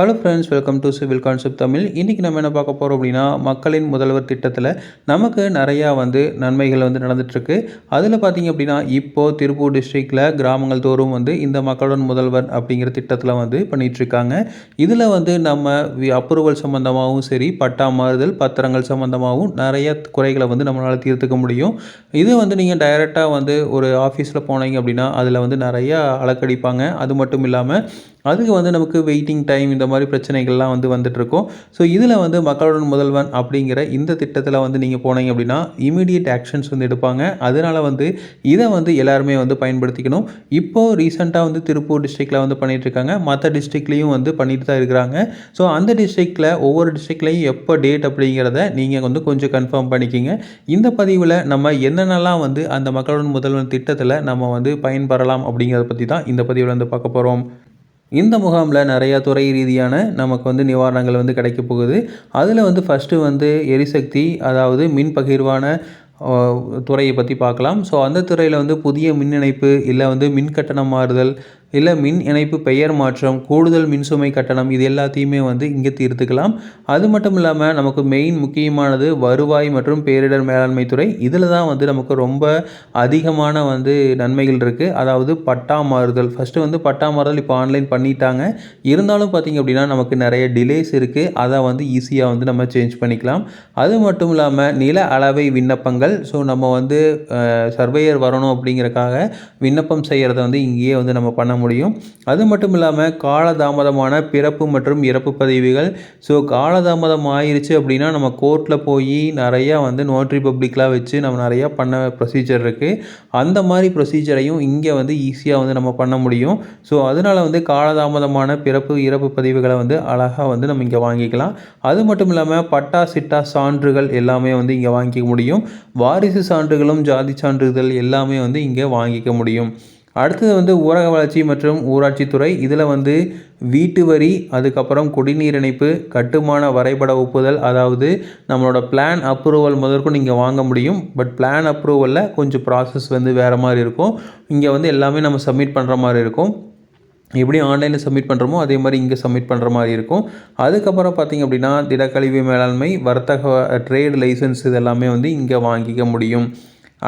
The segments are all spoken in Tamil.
Hello friends welcome to civil concept Tamil இன்றைக்கி நம்ம என்ன பார்க்க போகிறோம் அப்படின்னா மக்களின் முதல்வர் திட்டத்தில் நமக்கு நிறையா வந்து நன்மைகள் வந்து நடந்துகிட்ருக்கு அதில் பார்த்திங்க அப்படின்னா இப்போது திருப்பூர் டிஸ்ட்ரிக்டில் கிராமங்கள் தோறும் வந்து இந்த மக்களுடன் முதல்வர் அப்படிங்கிற திட்டத்தில் வந்து பண்ணிகிட்ருக்காங்க இதில் வந்து நம்ம அப்ரூவல் சம்மந்தமாகவும் சரி பட்டா மாறுதல் பத்திரங்கள் சம்மந்தமாகவும் நிறைய குறைகளை வந்து நம்மளால் தீர்த்துக்க முடியும். இது வந்து நீங்கள் டைரெக்டாக வந்து ஒரு ஆஃபீஸில் போனீங்க அப்படின்னா அதில் வந்து நிறையா அலக்கடிப்பாங்க. அது மட்டும் இல்லாமல் அதுக்கு வந்து நமக்கு வெயிட்டிங் டைம் இந்த மாதிரி பிரச்சனைகள்லாம் வந்து வந்துட்டுருக்கும். ஸோ இதில் வந்து மக்களுடன் முதல்வன் அப்படிங்கிற இந்த திட்டத்தில் வந்து நீங்கள் போனீங்க அப்படின்னா இமீடியட் ஆக்ஷன்ஸ் வந்து எடுப்பாங்க. அதனால் வந்து இதை வந்து எல்லாருமே வந்து பயன்படுத்திக்கணும். இப்போது ரீசெண்டாக வந்து திருப்பூர் டிஸ்ட்ரிக்டில் வந்து பண்ணிகிட்ருக்காங்க மற்ற டிஸ்ட்ரிக்ட்லேயும் வந்து பண்ணிட்டு தான் இருக்கிறாங்க. ஸோ அந்த டிஸ்ட்ரிக்டில் ஒவ்வொரு டிஸ்ட்ரிக்ட்லேயும் எப்போ டேட் அப்படிங்கிறத நீங்கள் வந்து கொஞ்சம் கன்ஃபார்ம் பண்ணிக்கிங்க. இந்த பதிவில் நம்ம என்னென்னலாம் வந்து அந்த மக்களுடன் முதல்வன் திட்டத்தில் நம்ம வந்து பயன்பெறலாம் அப்படிங்கிறத பற்றி தான் இந்த பதிவில் வந்து பார்க்க போகிறோம் இந்த முகாமில் நிறையா துறை ரீதியான நமக்கு வந்து நிவாரணங்கள் வந்து கிடைக்க போகுது. அதில் வந்து ஃபஸ்ட்டு வந்து எரிசக்தி அதாவது மின் பகிர்வான துறையை பற்றி பார்க்கலாம். ஸோ அந்த துறையில் வந்து புதிய மின் இணைப்பு இல்லை வந்து மின் கட்டணம் மாறுதல் இல்லை மின் இணைப்பு பெயர் மாற்றம் கூடுதல் மின்சுமை கட்டணம் இது எல்லாத்தையுமே வந்து இங்கே தீர்த்துக்கலாம். அது மட்டும் இல்லாமல் நமக்கு மெயின் முக்கியமானது வருவாய் மற்றும் பேரிடர் மேலாண்மை துறை. இதில் தான் வந்து நமக்கு ரொம்ப அதிகமான வந்து நன்மைகள் இருக்குது அதாவது பட்டா மாறுதல். ஃபஸ்ட்டு வந்து பட்டா மாறுதல் இப்போ ஆன்லைன் பண்ணிட்டாங்க. இருந்தாலும் பார்த்திங்க அப்படின்னா நமக்கு நிறைய டிலேஸ் இருக்குது அதை வந்து ஈஸியாக வந்து நம்ம சேஞ்ச் பண்ணிக்கலாம். அது மட்டும் இல்லாமல் நில அளவை விண்ணப்பங்கள். ஸோ நம்ம வந்து சர்வேயர் வரணும் அப்படிங்கிறக்காக விண்ணப்பம் செய்கிறத வந்து இங்கேயே வந்து நம்ம பண்ண முடியும். அது மட்டும் இல்லாமல் காலதாமதமான பிறப்பு மற்றும் இறப்பு பதிவுகள். ஸோ காலதாமதம் ஆயிடுச்சு அப்படின்னா நம்ம கோர்ட்டில் போய் நிறையா வந்து நோட்ரி பப்ளிக்லாம் வச்சு நம்ம நிறையா பண்ண ப்ரொசீஜர் இருக்குது அந்த மாதிரி ப்ரொசீஜரையும் இங்கே வந்து ஈஸியாக வந்து நம்ம பண்ண முடியும். ஸோ அதனால் வந்து காலதாமதமான பிறப்பு இறப்பு பதிவுகளை வந்து அழகாக வந்து நம்ம இங்கே வாங்கிக்கலாம். அது மட்டும் இல்லாமல் பட்டா சிட்டா சான்றுகள் எல்லாமே வந்து இங்கே வாங்கிக்க முடியும். வாரிசு சான்றுகளும் ஜாதி சான்றிதழ் எல்லாமே வந்து இங்கே வாங்கிக்க முடியும். அடுத்தது வந்து ஊரக வளர்ச்சி மற்றும் ஊராட்சித்துறை இதில் வந்து வீட்டு வரி அதுக்கப்புறம் குடிநீர் இணைப்பு கட்டுமான வரைபட ஒப்புதல் அதாவது நம்மளோட பிளான் அப்ரூவல் முதற்கும் நீங்கள் வாங்க முடியும். பட் பிளான் அப்ரூவலில் கொஞ்சம் ப்ராசஸ் வந்து வேறு மாதிரி இருக்கும். இங்கே வந்து எல்லாமே நம்ம சப்மிட் பண்ணுற மாதிரி இருக்கும். எப்படி ஆன்லைனில் சப்மிட் பண்ணுறோமோ அதே மாதிரி இங்கே சப்மிட் பண்ணுற மாதிரி இருக்கும். அதுக்கப்புறம் பார்த்திங்க அப்படின்னா திடக்கழிவு மேலாண்மை வர்த்தக ட்ரேட் லைசன்ஸ் இதெல்லாமே வந்து இங்கே வாங்கிக்க முடியும்.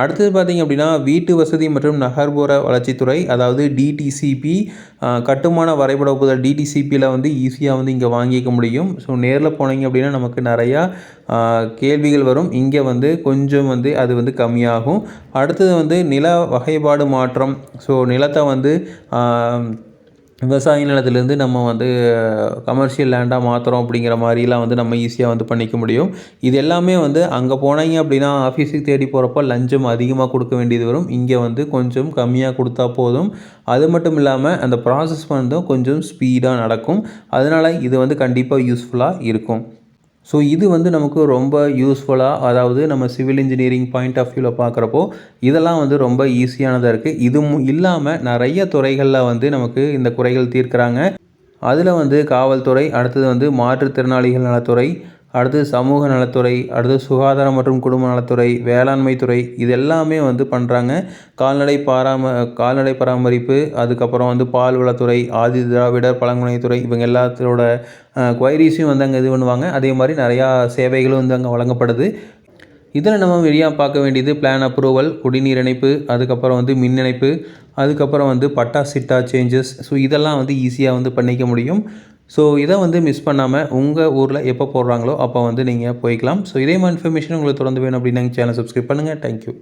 அடுத்தது பார்த்திங்க அப்படின்னா வீட்டு வசதி மற்றும் நகர்ப்புற வளர்ச்சித்துறை அதாவது டிடிசிபி கட்டுமான வரைபட ஒப்புதல் டிடிசிபியில் வந்து ஈஸியாக வந்து இங்கே வாங்கிக்க முடியும். ஸோ நேரில் போனீங்க அப்படின்னா நமக்கு நிறையா கேள்விகள் வரும். இங்கே வந்து கொஞ்சம் வந்து அது வந்து கம்மியாகும். அடுத்தது வந்து நில வகைப்பாடு மாற்றம். ஸோ நிலத்தை வந்து விவசாய நிலத்துலேருந்து நம்ம வந்து கமர்ஷியல் லேண்டாக மாற்றுறோம் அப்படிங்கிற மாதிரிலாம் வந்து நம்ம ஈஸியாக வந்து பண்ணிக்க முடியும். இது எல்லாமே வந்து அங்கே போனீங்க அப்படின்னா ஆஃபீஸுக்கு தேடி போகிறப்ப லஞ்சம் அதிகமாக கொடுக்க வேண்டியது வரும். இங்கே வந்து கொஞ்சம் கம்மியாக கொடுத்தா போதும். அது மட்டும் இல்லாமல் அந்த ப்ராசஸ் வந்து கொஞ்சம் ஸ்பீடாக நடக்கும். அதனால் இது வந்து கண்டிப்பாக யூஸ்ஃபுல்லாக இருக்கும். ஸோ இது வந்து நமக்கு ரொம்ப யூஸ்ஃபுல்லாக அதாவது நம்ம சிவில் இன்ஜினியரிங் பாயிண்ட் ஆஃப் வியூவில் பார்க்குறப்போ இதெல்லாம் வந்து ரொம்ப ஈஸியானதாக இருக்குது இது இல்லாமல் நிறைய துறைகளில் வந்து நமக்கு இந்த குறைகள் தீர்க்கிறாங்க. அதில் வந்து காவல்துறை அடுத்தது வந்து மாற்றுத்திறனாளிகள் நலத்துறை அடுத்து சமூக நலத்துறை அடுத்து சுகாதாரம் மற்றும் குடும்ப நலத்துறை வேளாண்மை துறை இது எல்லாமே வந்து பண்ணுறாங்க கால்நடை பாராம கால்நடை பராமரிப்பு அதுக்கப்புறம் வந்து பால் வளத்துறை ஆதி திராவிடர் பழங்குனைத்துறை இவங்க எல்லாத்தோட குவைரிஸையும் வந்து அங்கே இது பண்ணுவாங்க. அதே மாதிரி நிறையா சேவைகளும் வந்து அங்கே வழங்கப்படுது. இதில் நம்ம வெளியாக பார்க்க வேண்டியது பிளான் அப்ரூவல் குடிநீர் இணைப்பு அதுக்கப்புறம் வந்து மின் இணைப்பு அதுக்கப்புறம் வந்து பட்டா சிட்டா சேஞ்சஸ் ஸோ இதெல்லாம் வந்து ஈஸியாக வந்து பண்ணிக்க முடியும். ஸோ இதை வந்து மிஸ் பண்ணாமல் உங்கள் ஊரில் எப்போ போடுறாங்களோ அப்போ வந்து நீங்கள் போய்க்கலாம். ஸோ இதே மாதிரி இன்ஃபர்மேஷன் உங்களுக்கு தொடர்ந்து வேணும் அப்படின்னு சேனல் சப்ஸ்கிரைப் பண்ணுங்கள் தேங்க்யூ